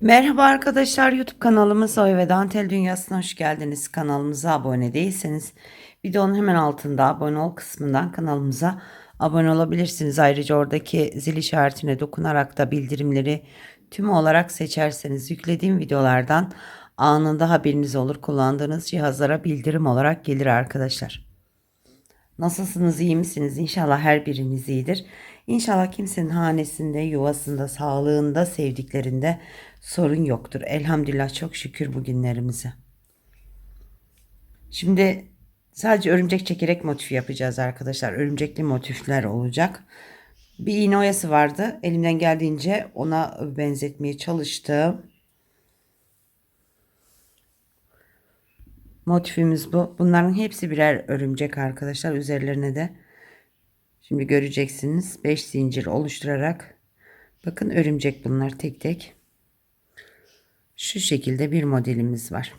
Merhaba arkadaşlar YouTube kanalımız Oy ve Dantel Dünyası'na hoş geldiniz. Kanalımıza abone değilseniz videonun hemen altında abone ol kısmından kanalımıza abone olabilirsiniz. Ayrıca oradaki zil işaretine dokunarak da bildirimleri tüm olarak seçerseniz yüklediğim videolardan anında haberiniz olur. Kullandığınız cihazlara bildirim olarak gelir arkadaşlar. Nasılsınız, iyi misiniz? İnşallah her biriniz iyidir. İnşallah kimsenin hanesinde, yuvasında, sağlığında, sevdiklerinde sorun yoktur. Elhamdülillah çok şükür bugünlerimize. Şimdi sadece örümcek çekerek motif yapacağız arkadaşlar. Örümcekli motifler olacak. Bir iğne oyası vardı. Elimden geldiğince ona benzetmeye çalıştım. Motifimiz bu. Bunların hepsi birer örümcek arkadaşlar. Üzerlerine de şimdi göreceksiniz 5 zincir oluşturarak bakın örümcek bunlar tek tek. Şu şekilde bir modelimiz var.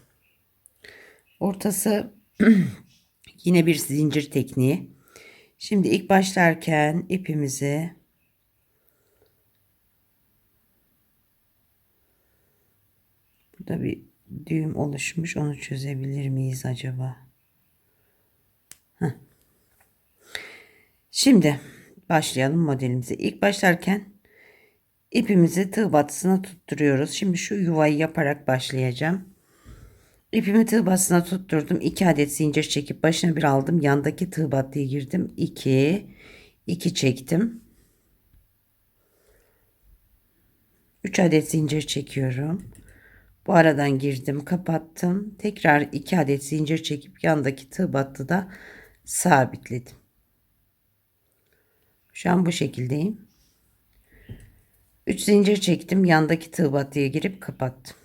Ortası yine bir zincir tekniği. Şimdi ilk başlarken ipimizi burada bir düğüm oluşmuş. Onu çözebilir miyiz acaba? Heh. Şimdi başlayalım modelimize. İlk başlarken ipimizi tığ batısına tutturuyoruz. Şimdi şu yuvayı yaparak başlayacağım. İpimi tığ batısına tutturdum. 2 adet zincir çekip başına bir aldım. Yandaki tığ battıya girdim. 2 2 çektim. 3 adet zincir çekiyorum. Bu aradan girdim, kapattım. Tekrar 2 adet zincir çekip yandaki tığ battıda sabitledim. Şu an bu şekildeyim. 3 zincir çektim. Yandaki tığ battıya girip kapattım.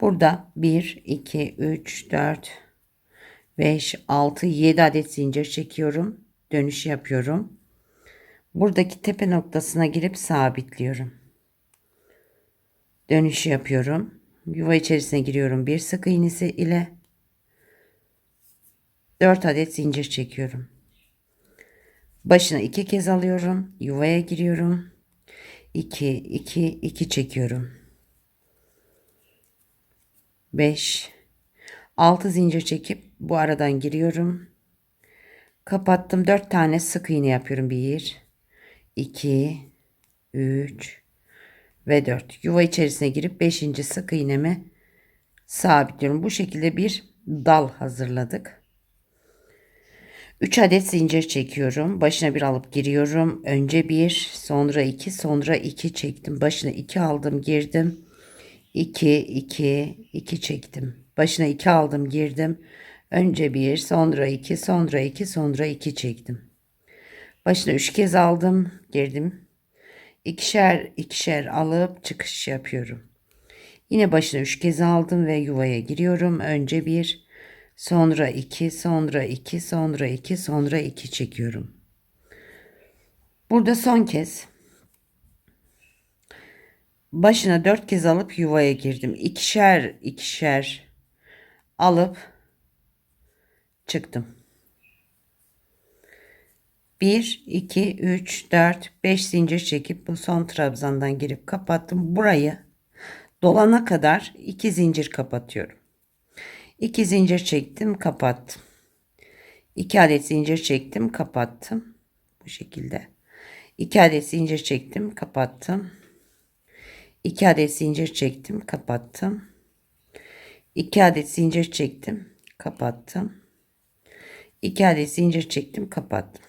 Burada 1, 2, 3, 4, 5, 6, 7 adet zincir çekiyorum. Dönüş yapıyorum. Buradaki tepe noktasına girip sabitliyorum. Dönüş yapıyorum. Yuva içerisine giriyorum. Bir sık iğnesi ile 4 adet zincir çekiyorum. Başına iki kez alıyorum. Yuvaya giriyorum. 2 2 2 çekiyorum. 5 6 zincir çekip bu aradan giriyorum. Kapattım. 4 tane sık iğne yapıyorum. 1 2 3 ve 4. Yuva içerisine girip 5. sık iğnemi sabitliyorum. Bu şekilde bir dal hazırladık. 3 adet zincir çekiyorum. Başına bir alıp giriyorum. Önce 1, sonra 2, sonra 2 çektim. Başına 2 aldım, girdim. 2, 2, 2 çektim. Başına 2 aldım, girdim. Önce 1, sonra 2, sonra 2, sonra 2 çektim. Başına 3 kez aldım, girdim ikişer ikişer alıp çıkış yapıyorum. Yine başına üç kez aldım ve yuvaya giriyorum. Önce bir, sonra iki, sonra iki, sonra iki, sonra iki çekiyorum. Burada son kez başına dört kez alıp yuvaya girdim. İkişer ikişer alıp çıktım. 1, 2, 3, 4, 5 zincir çekip bu son trabzandan girip kapattım. Burayı dolana kadar 2 zincir kapatıyorum. 2 zincir çektim kapattım. 2 adet zincir çektim kapattım. Bu şekilde. 2 adet zincir çektim kapattım. 2 adet zincir çektim kapattım. 2 adet zincir çektim kapattım. 2 adet zincir çektim kapattım.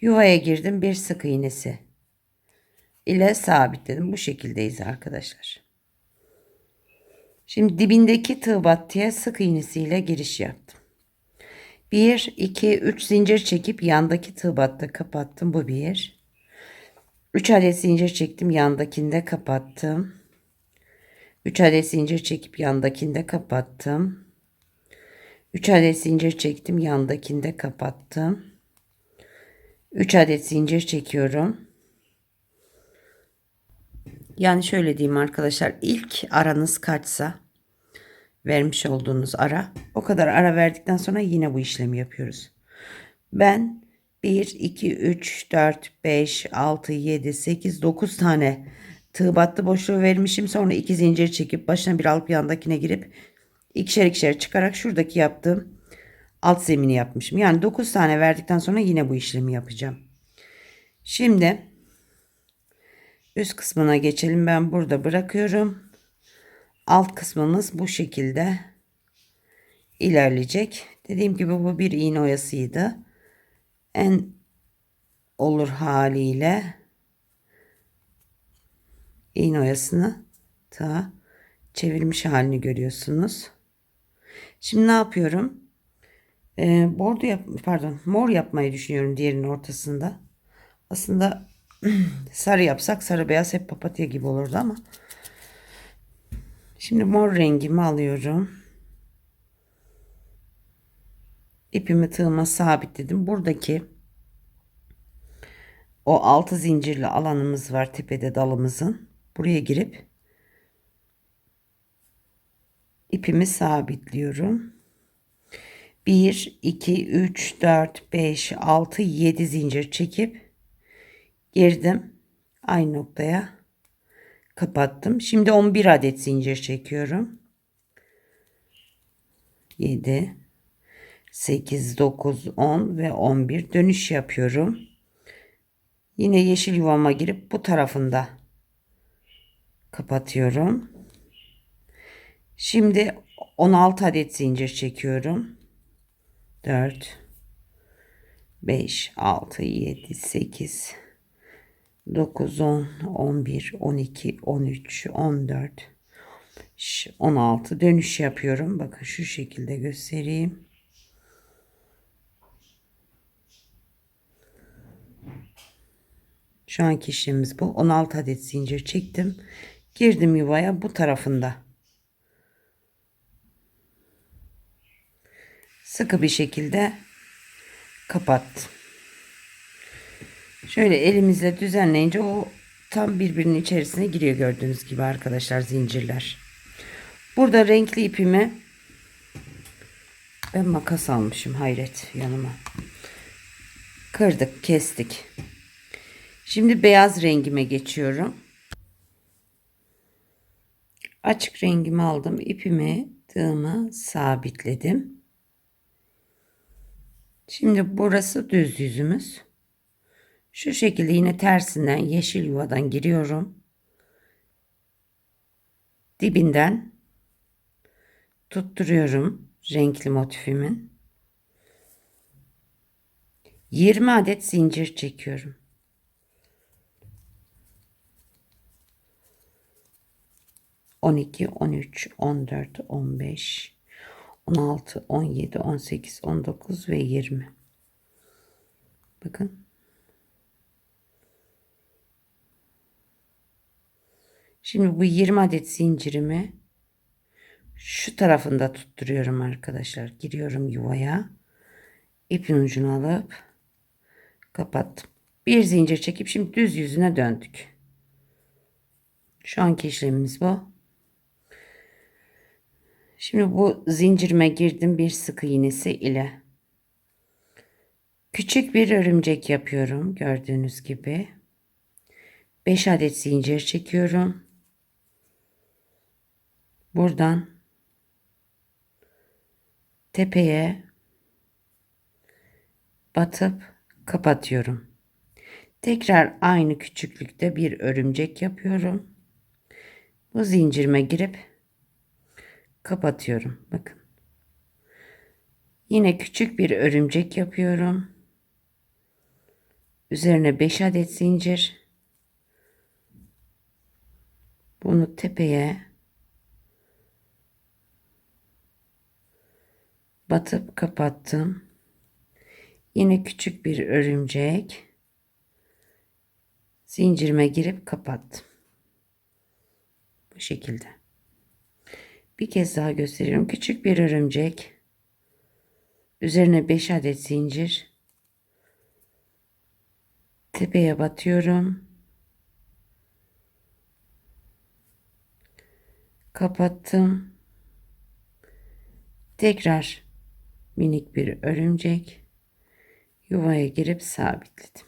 Yuvaya girdim bir sık iğnesi ile sabitledim. Bu şekildeyiz arkadaşlar. Şimdi dibindeki tığ battıya sık iğnesiyle giriş yaptım. 1, 2, 3 zincir çekip yandaki tığ battı kapattım. Bu bir. 3 adet zincir çektim yandakinde kapattım. 3 adet zincir çekip yandakinde kapattım. 3 adet zincir çektim yandakinde kapattım. 3 adet zincir çekiyorum. Yani şöyle diyeyim arkadaşlar ilk aranız kaçsa vermiş olduğunuz ara o kadar ara verdikten sonra yine bu işlemi yapıyoruz. Ben 1 2 3 4 5 6 7 8 9 tane tığ battı boşluğu vermişim. Sonra iki zincir çekip başına bir alıp yandakine girip ikişer ikişer çıkarak şuradaki yaptığım alt zemini yapmışım. Yani 9 tane verdikten sonra yine bu işlemi yapacağım. Şimdi üst kısmına geçelim. Ben burada bırakıyorum. Alt kısmımız bu şekilde ilerleyecek. Dediğim gibi bu bir iğne oyasıydı. En olur haliyle iğne oyasını ta çevirmiş halini görüyorsunuz. Şimdi ne yapıyorum? Ee, bordo yap pardon mor yapmayı düşünüyorum diğerinin ortasında. Aslında sarı yapsak sarı beyaz hep papatya gibi olurdu ama şimdi mor rengimi alıyorum. İpimi tığıma sabitledim. Buradaki o altı zincirli alanımız var tepede dalımızın. Buraya girip ipimi sabitliyorum. 1, 2, 3, 4, 5, 6, 7 zincir çekip girdim. Aynı noktaya kapattım. Şimdi 11 adet zincir çekiyorum. 7, 8, 9, 10 ve 11 dönüş yapıyorum. Yine yeşil yuvama girip bu tarafında kapatıyorum. Şimdi 16 adet zincir çekiyorum. 4 5 6 7 8 9 10 11 12 13 14 16 dönüş yapıyorum. Bakın şu şekilde göstereyim. Şu anki işlemimiz bu. 16 adet zincir çektim. Girdim yuvaya bu tarafında. Sıkı bir şekilde kapattım. Şöyle elimizle düzenleyince o tam birbirinin içerisine giriyor gördüğünüz gibi arkadaşlar zincirler. Burada renkli ipimi ben makas almışım hayret yanıma. Kırdık kestik. Şimdi beyaz rengime geçiyorum. Açık rengimi aldım. ipimi tığımı sabitledim. Şimdi burası düz yüzümüz. Şu şekilde yine tersinden yeşil yuvadan giriyorum. Dibinden tutturuyorum renkli motifimin. 20 adet zincir çekiyorum. 12, 13, 14, 15, 16, 17, 18, 19 ve 20. Bakın. Şimdi bu 20 adet zincirimi şu tarafında tutturuyorum arkadaşlar. Giriyorum yuvaya. İpin ucunu alıp kapattım. Bir zincir çekip şimdi düz yüzüne döndük. Şu anki işlemimiz bu. Şimdi bu zincirime girdim bir sık iğnesi ile. Küçük bir örümcek yapıyorum gördüğünüz gibi. 5 adet zincir çekiyorum. Buradan tepeye batıp kapatıyorum. Tekrar aynı küçüklükte bir örümcek yapıyorum. Bu zincirime girip kapatıyorum. Bakın. Yine küçük bir örümcek yapıyorum. Üzerine 5 adet zincir. Bunu tepeye batıp kapattım. Yine küçük bir örümcek. Zincirime girip kapattım. Bu şekilde. Bir kez daha gösteriyorum. Küçük bir örümcek. Üzerine 5 adet zincir. Tepeye batıyorum. Kapattım. Tekrar minik bir örümcek yuvaya girip sabitledim.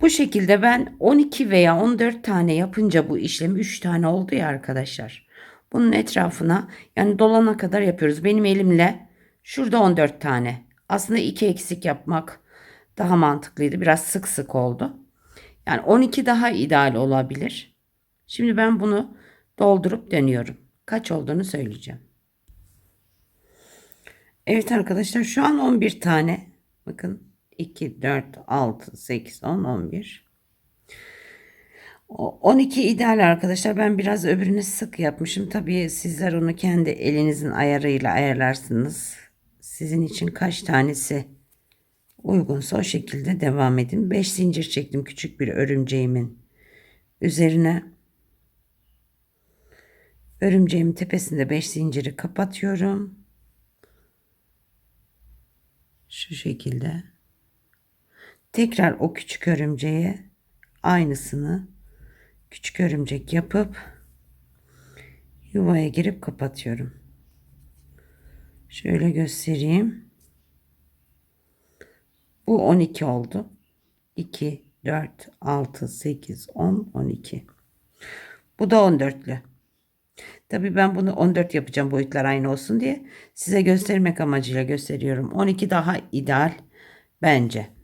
Bu şekilde ben 12 veya 14 tane yapınca bu işlem 3 tane oldu ya arkadaşlar. Bunun etrafına yani dolana kadar yapıyoruz. Benim elimle şurada 14 tane. Aslında 2 eksik yapmak daha mantıklıydı. Biraz sık sık oldu. Yani 12 daha ideal olabilir. Şimdi ben bunu doldurup dönüyorum. Kaç olduğunu söyleyeceğim. Evet arkadaşlar şu an 11 tane. Bakın 2, 4, 6, 8, 10, 11. O- 12 ideal arkadaşlar. Ben biraz öbürünü sık yapmışım. Tabii sizler onu kendi elinizin ayarıyla ayarlarsınız. Sizin için kaç tanesi uygunsa o şekilde devam edin. 5 zincir çektim küçük bir örümceğimin üzerine. Örümceğimin tepesinde 5 zinciri kapatıyorum. Şu şekilde. Tekrar o küçük örümceğe aynısını küçük örümcek yapıp yuvaya girip kapatıyorum. Şöyle göstereyim. Bu 12 oldu. 2, 4, 6, 8, 10, 12. Bu da 14'lü. Tabii ben bunu 14 yapacağım boyutlar aynı olsun diye. Size göstermek amacıyla gösteriyorum. 12 daha ideal bence.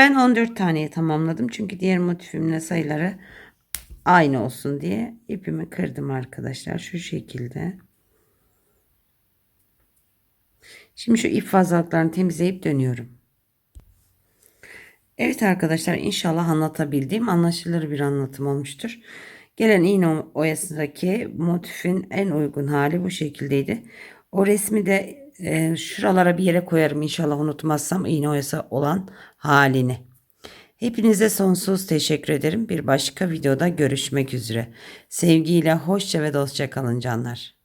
Ben 14 taneye tamamladım. Çünkü diğer motifimle sayıları aynı olsun diye ipimi kırdım arkadaşlar. Şu şekilde. Şimdi şu ip fazlalıklarını temizleyip dönüyorum. Evet arkadaşlar inşallah anlatabildiğim anlaşılır bir anlatım olmuştur. Gelen iğne oyasındaki motifin en uygun hali bu şekildeydi. O resmi de e, şuralara bir yere koyarım inşallah unutmazsam iğne oyası olan halini. Hepinize sonsuz teşekkür ederim. Bir başka videoda görüşmek üzere. Sevgiyle hoşça ve dostça kalın canlar.